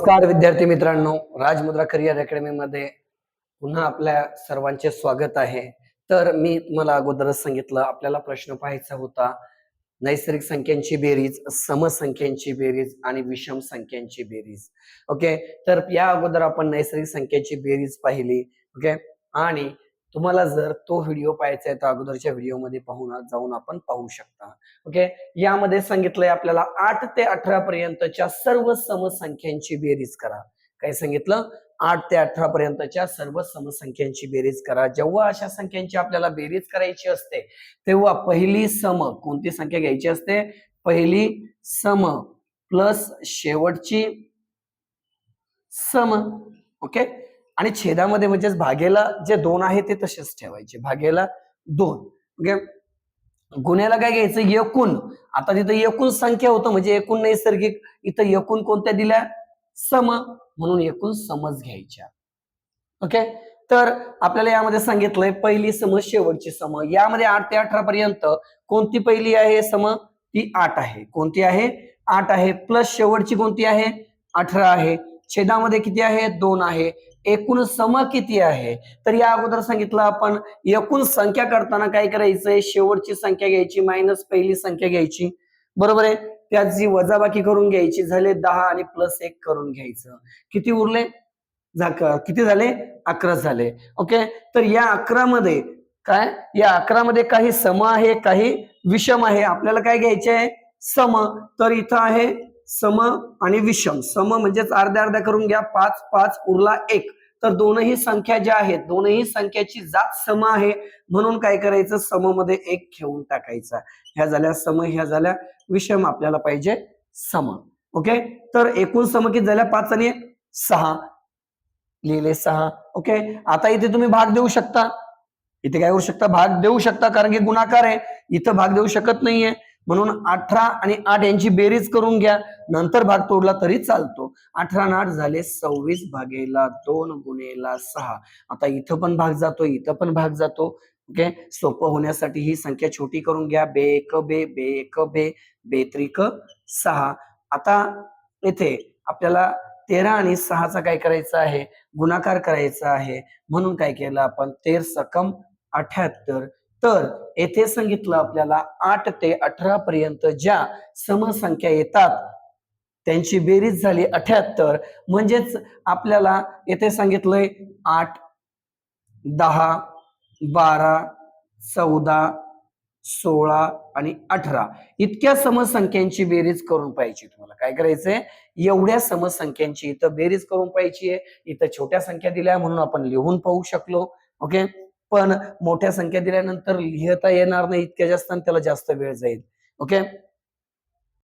नमस्कार विद्यार्थी मित्रांनो. राजमुद्रा करिअर अकॅडमी मध्ये पुन्हा आपल्या सर्वांचे स्वागत आहे. तर मी तुम्हाला अगोदरच सांगितलं आपल्याला प्रश्न पाहायचा होता. नैसर्गिक संख्यांची बेरीज समसंख्यांची बेरीज आणि विषम संख्यांची बेरीज. ओके तर या अगोदर आपण नैसर्गिक संख्यांची बेरीज पाहिली. ओके आणि तुम्हाला जर तो व्हिडिओ पाहायचा आहे तर अगोदरच्या व्हिडिओमध्ये पाहून जाऊन आपण पाहू शकता. ओके यामध्ये सांगितलंय आपल्याला आठ ते अठरा पर्यंतच्या सर्व समसंख्यांची बेरीज करा. काय सांगितलं? आठ ते अठरा पर्यंतच्या सर्व समसंख्यांची बेरीज करा. जेव्हा अशा संख्यांची आपल्याला बेरीज करायची असते तेव्हा पहिली सम कोणती संख्या घ्यायची असते? पहिली सम प्लस शेवटची सम. ओके आणि छेदामध्ये म्हणजेच भागेला जे दोन आहे ते तसेच ठेवायचे. भागेला दोन. म्हणजे गुन्ह्याला काय घ्यायचं? एकूण. आता तिथं एकूण संख्या होतं म्हणजे एकूण नैसर्गिक. इथं एकूण कोणत्या दिल्या? सम. म्हणून एकूण समज घ्यायच्या. ओके? तर आपल्याला यामध्ये सांगितलंय पहिली सम शेवटची सम. यामध्ये आठ ते अठरा पर्यंत कोणती पहिली आहे सम? ती आठ आहे. कोणती आहे? आठ आहे. प्लस शेवटची कोणती आहे? अठरा आहे. छेदामध्ये किती आहे? दोन आहे. एकूण सम किती आहे? तर या अगोदर सांगितलं आपण एकूण संख्या करताना काय करायचंय? शेवटची संख्या घ्यायची मायनस पहिली संख्या घ्यायची. बरोबर आहे? त्याची वजाबाकी करून घ्यायची झाले दहा आणि प्लस एक करून घ्यायचं. किती उरले? किती झाले? अकरा झाले. ओके तर या अकरा मध्ये काय? या अकरा मध्ये काही सम आहे काही विषम आहे. आपल्याला काय घ्यायचे आहे सम. तर इथं आहे सम आणि विषम. सम म्हणजेच अर्ध्या अर्ध्या करून घ्या पाच पाच उरला एक. तर दोनही संख्या ज्या आहेत दोनही संख्याची जात सम आहे. म्हणून काय करायचं? सममध्ये एक घेऊन टाकायचा. ह्या झाल्या सम ह्या झाल्या विषम. आपल्याला पाहिजे सम. ओके? तर एकूण सम किती झाल्या? पाच आणि सहा. लिहिले सहा. ओके? आता इथे तुम्ही भाग देऊ शकता. इथे काय करू शकता? भाग देऊ शकता कारण की गुणाकार आहे. इथं भाग देऊ शकत नाहीये. म्हणून अठरा आणि आठ यांची बेरीज करून घ्या. नंतर भाग तोडला तरी चालतो. अठरा आणि आठ झाले सव्वीस भागेला दोन गुणेला सहा. आता इथं पण भाग जातो इथं पण भाग जातो. ओके? सोपं होण्यासाठी ही संख्या छोटी करून घ्या. बे एक बे बे एक बे बेत्रिक सहा. आता येथे आपल्याला तेरा आणि सहाचा काय करायचं आहे? गुणाकार करायचा आहे. म्हणून काय केलं आपण? तेर सकम अठ्याहत्तर. तर येथे सांगितलं आपल्याला आठ ते अठरा पर्यंत ज्या समसंख्या येतात त्यांची बेरीज झाली अठ्याहत्तर म्हणजेच आपल्याला येथे सांगितलंय आठ दहा बारा चौदा सोळा आणि अठरा. इतक्या समसंख्यांची बेरीज करून पाहिजे तुम्हाला. काय करायचंय? एवढ्या समसंख्यांची इथं बेरीज करून पाहिजे इथं छोट्या संख्या दिल्या म्हणून आपण लिहून पाहू शकलो. ओके? पण मोठ्या संख्या दिल्यानंतर लिहिता येणार नाही इतक्या जास्त आणि त्याला जास्त वेळ जाईल. ओके